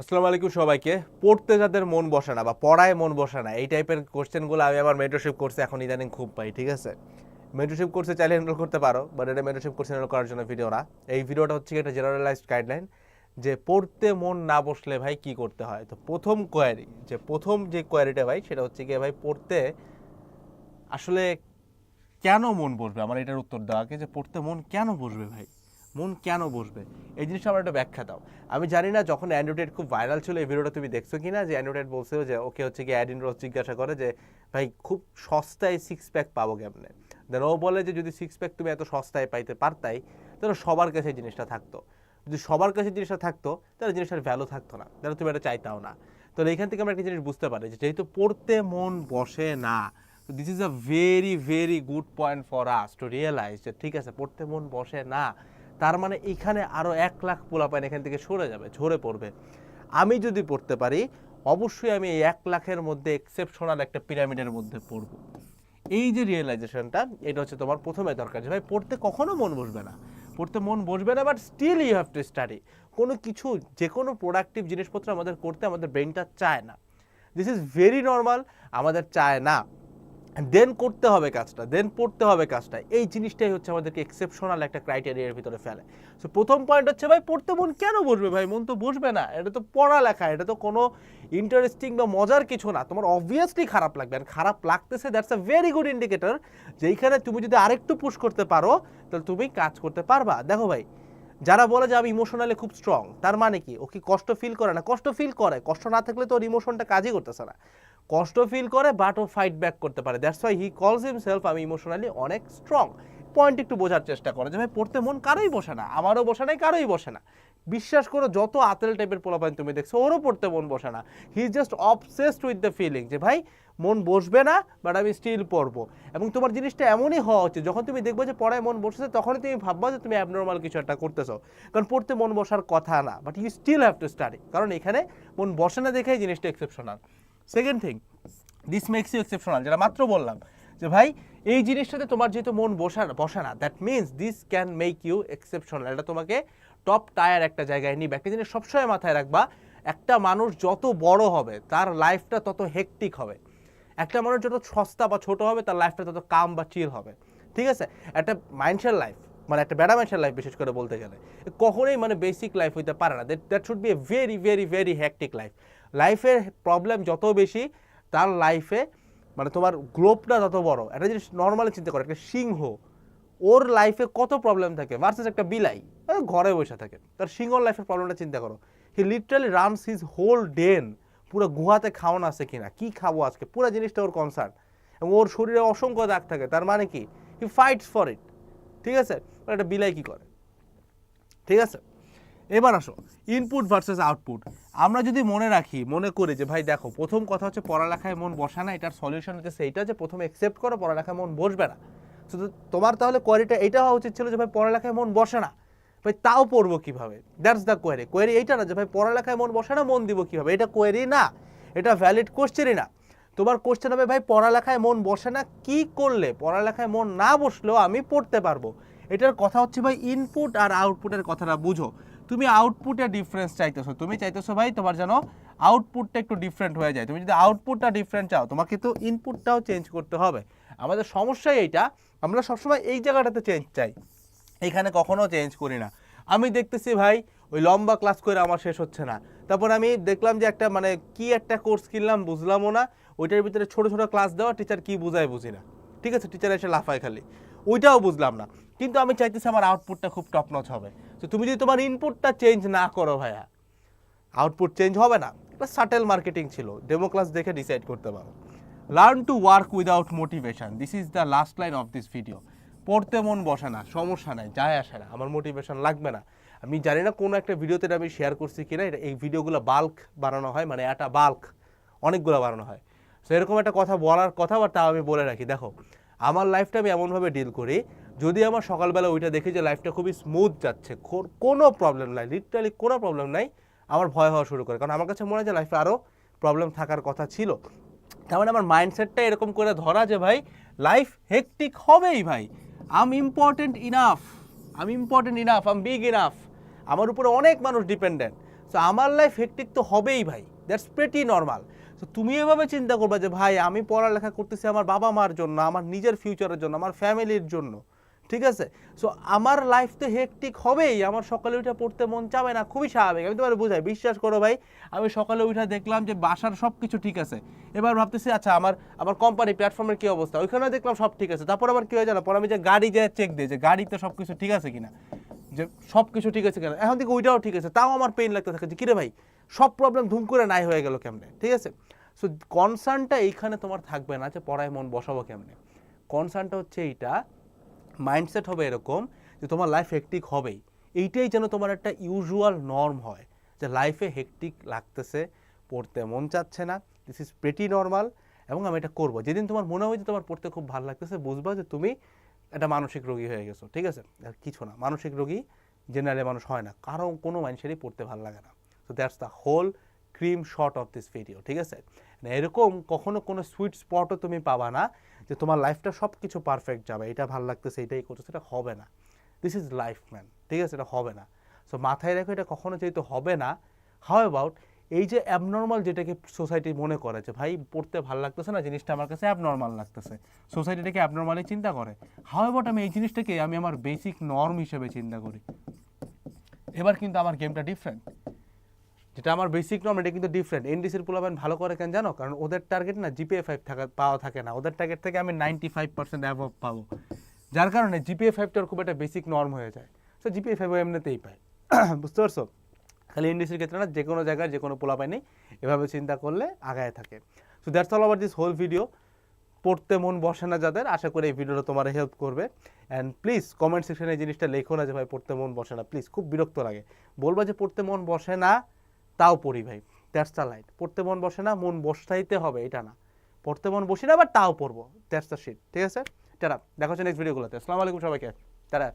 আসসালামু আলাইকুম সবাইকে। পড়তে যাদের মন বসে না বা পড়ায় মন বসে না, এই টাইপের কোশ্চেনগুলো আমি আমার মেন্টরশিপ কোর্সে এখন ইদানিং খুব পাই, ঠিক আছে? মেন্টরশিপ কোর্সে চাইলে এনরোল করতে পারো বাট এটা মেন্টরশিপ কোর্সে এনরোল করার জন্য ভিডিও না। এই ভিডিওটা হচ্ছে একটা জেনারেলাইজড গাইডলাইন যে পড়তে মন না বসলে ভাই কি করতে হয়? তো প্রথম কোয়ারি যে প্রথম যে কোয়ারিটা ভাই, সেটা হচ্ছে কি ভাই পড়তে আসলে কেন মন বসবে? আমার এটার উত্তর দেওয়া আগে যে পড়তে মন কেন বসবে ভাই? মন কেন বসবে? এই জিনিসটা আমার একটা ব্যাখ্যা দাও। আমি জানি না যখন অ্যান্ড্রয়েড খুব ভাইরাল ছিল, এই ভিডিওটা তুমি দেখছ কি না যে অ্যান্ড্রয়েড বলছিল যে, ওকে হচ্ছে কি অ্যাডিন রোজ জিজ্ঞাসা করে যে, ভাই, খুব সস্তায় সিক্স প্যাক পাবো কেমনে? দেন ও বলে যে, যদি সিক্স প্যাক তুমি এত সস্তায় পাইতে পারতাই, তাহলে সবার কাছে জিনিসটা থাকতো। যদি সবার কাছে জিনিসটা থাকতো, তাহলে জিনিসটার ভ্যালু থাকতো না। তাহলে তুমি এটা চাইতাও না। তাহলে এখান থেকে আমরা একটা জিনিস বুঝতে পারি যেহেতু পড়তে মন বসে না this is a very very good point for us to realise যে, ঠিক আছে, পড়তে মন বসে না তার মানে এখানে আরও এক লাখ পোলাপাইন এখান থেকে সরে যাবে, ঝরে পড়বে। আমি যদি পড়তে পারি, অবশ্যই আমি এই এক লাখের মধ্যে এক্সেপশনাল একটা পিরামিডের মধ্যে পড়ব। এই যে রিয়েলাইজেশনটা এটা হচ্ছে তোমার প্রথমে দরকার যে, ভাই, পড়তে কখনো মন বসবে না। পড়তে মন বসবে না but still you have to study কোনো কিছু যে কোনো প্রোডাক্টিভ জিনিসপত্র আমাদের করতে আমাদের ব্রেনটা চায় না। দিস ইজ ভেরি নর্মাল আমাদের চায় না। দেন করতে হবে কাজটা দেন পড়তে হবে কাজটা। এই জিনিসটাই হচ্ছে আমাদেরকে এক্সেপশনাল একটা ক্রাইটেরিয়ার ভিতরে ফেলে। সো প্রথম পয়েন্ট হচ্ছে, ভাই, পড়তে মন কেন বসবে? ভাই, মন তো বসবে না। এটা তো পড়ালেখা, এটা তো কোনো ইন্টারেস্টিং বা মজার কিছু না। তোমার অবভিয়াসলি খারাপ লাগবে। আর খারাপ লাগতেছে that's a very good indicator যেইখানে তুমি যদি আরেকটু পুশ করতে পারো, তাহলে তুমি কাজ করতে পারবা। দেখো ভাই, যারা বলে যে আমি ইমোশনালি খুব স্ট্রং তার মানে কি? ও কি কষ্ট ফিল করে না? কষ্ট ফিল করে। কষ্ট না থাকলে তো ওর ইমোশনটা কাজই করতেছে না। কষ্ট ফিল করে বাট ও ফাইট ব্যাক করতে পারে। দ্যাটস ওয়াই হি কলস হিমসেলফ আমি ইমোশনালি অনেক স্ট্রং পয়েন্ট একটু বোঝার চেষ্টা করে যে, ভাই, পড়তে মন কারোই বসে না। আমারও বসে নাই, কারোই বসে না। বিশ্বাস করো, যত আতেল টাইপের পোলাপাইন তুমি দেখছ, ওরও পড়তে মন বসে না। He is just obsessed with the feeling যে, ভাই, মন বসবে না বাট আমি স্টিল পড়ব। এবং তোমার জিনিসটা এমনই হওয়া উচিত, যখন তুমি দেখবে যে, পড়ায় মন বসেছে, তখনই তুমি ভাববা যে, তুমি অ্যাবনর্মাল কিছু একটা করতেছো। কারণ পড়তে মন বসার কথা না but you still have to study কারণ এখানে মন বসে না দেখেই জিনিসটা exceptional second thing this makes you exceptional যেটা মাত্র বললাম, যে ভাই, এই জিনিসটাতে তোমার যেহেতু মন বসা, বসে না that means this can make you exceptional এটা তোমাকে টপ টায়ার একটা জায়গায় নিবে, একটা জিনিস সবসময় মাথায় রাখবা, একটা মানুষ যত বড় হবে, তার লাইফটা তত হেকটিক হবে, একটা মানুষ যত সস্তা বা ছোট হবে, তার লাইফটা তত কাম বা চিল হবে, ঠিক আছে? একটা মাইন্ডসের লাইফ মানে একটা মানুষের লাইফ বিশেষ করে বলতে গেলে, কখনোই মানে বেসিক লাইফ হইতে পারে না that should be a very very very hectic life লাইফের প্রবলেম যত বেশি, তার লাইফে মানে তোমার গ্লোবটা তত বড়। একটা জিনিস নর্মালি চিন্তা করো, একটা সিংহ, ওর লাইফে কত প্রবলেম থাকে ভার্সেস একটা বিলাই ঘরে বসে থাকে। তার সিংহর লাইফের প্রবলেমটা চিন্তা করো। He literally runs his whole den পুরো গুহাতে খাওয়ানো আছে কিনা, কি খাব আজকে? পুরো জিনিসটা ওর কনসার্ন এবং ওর শরীরে অসংখ্য দাগ থাকে, তার মানে কি? হি ফাইটস ফর ইট ঠিক আছে? আর একটা বিলাই কি করে? ঠিক আছে? এবার আসো ইনপুট ভার্সেস আউটপুট আমরা যদি মনে রাখি, মনে করি যে, ভাই, দেখো, প্রথম কথা হচ্ছে পড়ালেখায় মন বসা না, এটার সলিউশন হচ্ছে সেইটা যে, প্রথমে অ্যাকসেপ্ট করো, পড়ালেখায় মন বসবে না। তো তোমার তাহলে কোয়ারিটা এইটা হওয়া উচিত ছিল যে, ভাই, পড়ালেখায় মন বসে না। ভাই, তাও পড়ব কীভাবে? দ্যাটস দ্য কোয়ারি কোয়ারি এইটা না যে, ভাই, পড়ালেখায় মন বসে না, মন দিব কীভাবে? এটা কোয়ারি না। এটা ভ্যালিড কোশ্চেনই না। তোমার কোশ্চেন হবে, ভাই, পড়ালেখায় মন বসে না, কি করলে? পড়ালেখায় মন না বসলেও আমি পড়তে পারব। এটার কথা হচ্ছে, ভাই ইনপুট আর আউটপুটের কথাটা বুঝো। তুমি আউটপুটের ডিফারেন্স চাইতেছো। তুমি চাইতেছো ভাই তোমার যেন আউটপুটটা একটু ডিফারেন্ট হয়ে যায়। তুমি যদি আউটপুটটা ডিফারেন্ট চাও, তোমাকে তো ইনপুটটাও চেঞ্জ করতে হবে। আমাদের সমস্যাই এইটা, আমরা সবসময় এই জায়গাটাতে চেঞ্জ চাই। এখানে কখনো চেঞ্জ করি না। আমি দেখতেছি ভাই, ওই লম্বা ক্লাস করে আমার শেষ হচ্ছে না। তারপর আমি দেখলাম যে একটা মানে কি একটা কোর্স কিনলাম, বুঝলামও না। ওইটার ভিতরে ছোট ছোট ক্লাস দেওয়া টিচার কি বুঝায় বুঝি না। ঠিক আছে টিচার এসে লাফায় খালি। ওইটাও বুঝলাম না। কিন্তু আমি চাইতেছি আমার আউটপুটটা খুব টপ নচ হবে। তো তুমি যদি তোমার ইনপুটটা চেঞ্জ না করো ভাইয়া আউটপুট চেঞ্জ হবে না। এটা সাটেল মার্কেটিং ছিল। ডেমো ক্লাস দেখে ডিসাইড করতে পারো। Learn to work without motivation this is the last line of this video পড়তে মন বসে না, সমস্যা নাই, যায় আসে না। আমার মোটিভেশন লাগবে না। আমি জানি না কোনো একটা ভিডিওতে এটা আমি শেয়ার করছি কিনা। এটা এই ভিডিওগুলো বাল্ক বানানো হয় মানে একটা বাল্ক অনেকগুলো বানানো হয়। সো এরকম একটা কথা বলার কথা বা তাও আমি বলে রাখি। দেখো, আমার লাইফটা আমি এমনভাবে ডিল করি যদি আমার সকালবেলা ওইটা দেখি যে লাইফটা খুবই স্মুথ যাচ্ছে কোনো প্রবলেম নাই লিটারালি কোনো প্রবলেম নাই, আমার ভয় হওয়া শুরু করে। কারণ আমার কাছে মনে হয় যে লাইফে আরও প্রবলেম থাকার কথা ছিল। তার মানে আমার মাইন্ডসেটটা এরকম করে ধরা যে ভাই লাইফ হেকটিক হবেই ভাই। I'm important enough I'm important enough I'm big enough আমার উপরে অনেক মানুষ ডিপেন্ডেন্ট সো আমার লাইফ হেকটিক তো হবেই ভাই। দ্যাটস প্রেটি নর্মাল তো তুমি এভাবে চিন্তা করবে যে ভাই, আমি পড়ালেখা করতেছি আমার বাবা মার জন্য, আমার নিজের ফিউচারের জন্য, আমার ফ্যামিলির জন্য। ঠিক আছে? সো আমার লাইফ তো হেকটিক হবেই। আমার সকালে উঠে পড়তে মন চাবে না, খুবই স্বাভাবিক। আমি তোমার বুঝাই, বিশ্বাস করো ভাই, আমি সকালে উঠে দেখলাম যে বাসার সব কিছু ঠিক আছে। এবার ভাবতেছি আচ্ছা আমার আমার কোম্পানি প্ল্যাটফর্মের কী অবস্থা? ওইখানে দেখলাম সব ঠিক আছে। তারপর আবার কি হয়ে জানো পরে আমি যে গাড়ি যে চেক দিই, যে গাড়িতে সব কিছু ঠিক আছে কিনা? যে সব কিছু ঠিক আছে কিনা? এখন থেকে ওইটাও ঠিক আছে। তাও আমার পেইন লাগতে থাকে যে, কিরে ভাই, সব প্রবলেম ধুম করে নাই হয়ে গেল কেমনে? ঠিক আছে? সো কনসার্নটা এইখানে তোমার থাকবে না যে পড়ায় মন বসাবো কেমনে? কনসার্নটা হচ্ছে এইটা মাইন্ডসেট হবে এরকম যে তোমার লাইফ হেকটিক হবেই। এইটাই যেন তোমার একটা ইউজুয়াল নর্ম হয় যে লাইফে হেকটিক লাগতেছে, পড়তে মন চাচ্ছে না দিস ইজ প্রেটি নর্মাল এবং আমি এটা করব। যেদিন তোমার মনে হয় যে তোমার পড়তে খুব ভালো লাগতেছে, বুঝবা যে তুমি একটা মানসিক রোগী হয়ে গেছো, ঠিক আছে? আর কিছু না, মানসিক রোগী জেনারেলি মানুষ হয় না, কারও কোনো মানুষেরই পড়তে ভালো লাগে না। So that's the whole cream short of this video ঠিক আছে? এরকম কখনো কোনো সুইট স্পটও তুমি পাবা না যে তোমার লাইফটা সব কিছু পারফেক্ট যাবে, এটা ভালো লাগতেছে, এটাই করছ সেটা হবে না। দিস ইজ লাইফ ম্যান ঠিক আছে? এটা হবে না। সো মাথায় রেখো, এটা কখনো যেহেতু হবে না হাউ অ্যাবাউট এই যে অ্যাবনর্মাল যেটাকে সোসাইটি মনে করে যে, ভাই, পড়তে ভালো লাগতেছে না, জিনিসটা আমার কাছে অ্যাবনর্মাল লাগতেছে। সোসাইটিটাকে অ্যাবনর্মালি চিন্তা করে। হাউ অ্যাবাউট আমি এই জিনিসটাকে আমি আমার বেসিক নর্ম হিসেবে চিন্তা করি? এবার কিন্তু আমার গেমটা ডিফারেন্ট যেটা আমার বেসিক নর্ম এটা কিন্তু ডিফারেন্ট এনডিসির পোলাবেন ভালো করে কেন জানো? কারণ ওদের টার্গেট না জিপিএ ফাইভ থাকা, পাওয়া থাকে না। ওদের টার্গেট থেকে আমি নাইনটি ফাইভ পার্সেন্ট অ্যাভব পাবো। যার কারণে জিপিএ ফাইভটার খুব একটা বেসিক নর্ম হয়ে যায়। সো জিপিএ ফাইভ এমনিতেই পায়। বুঝতে পারছ? খালি এনডিসির ক্ষেত্রে না, যে কোনো জায়গায় যে কোনো পোলাপাই নেই, এভাবে চিন্তা করলে আগায় থাকে। সো দ্যাটস অল আবার দিস হোল ভিডিও পড়তে মন বসে না যাদের, আশা করি এই ভিডিওটা তোমার হেল্প করবে। অ্যান্ড প্লিজ কমেন্ট সেকশনে এই জিনিসটা লেখো না যে ভাই পড়তে মন বসে না। প্লিজ খুব বিরক্ত লাগে। বলবা যে পড়তে মন বসে না তাও পড়ি ভাই দ্যাটস দ্য লাইট। পড়তে মন বসে না, মন বসাইতে হবে, এটা না। পড়তে মন বসি না বা তাও পড়ব দ্যাটস দ্য শিট ঠিক আছে? তারা দেখা হচ্ছে নেক্সট ভিডিওগুলোতে আসসালামু আলাইকুম সবাইকে তারা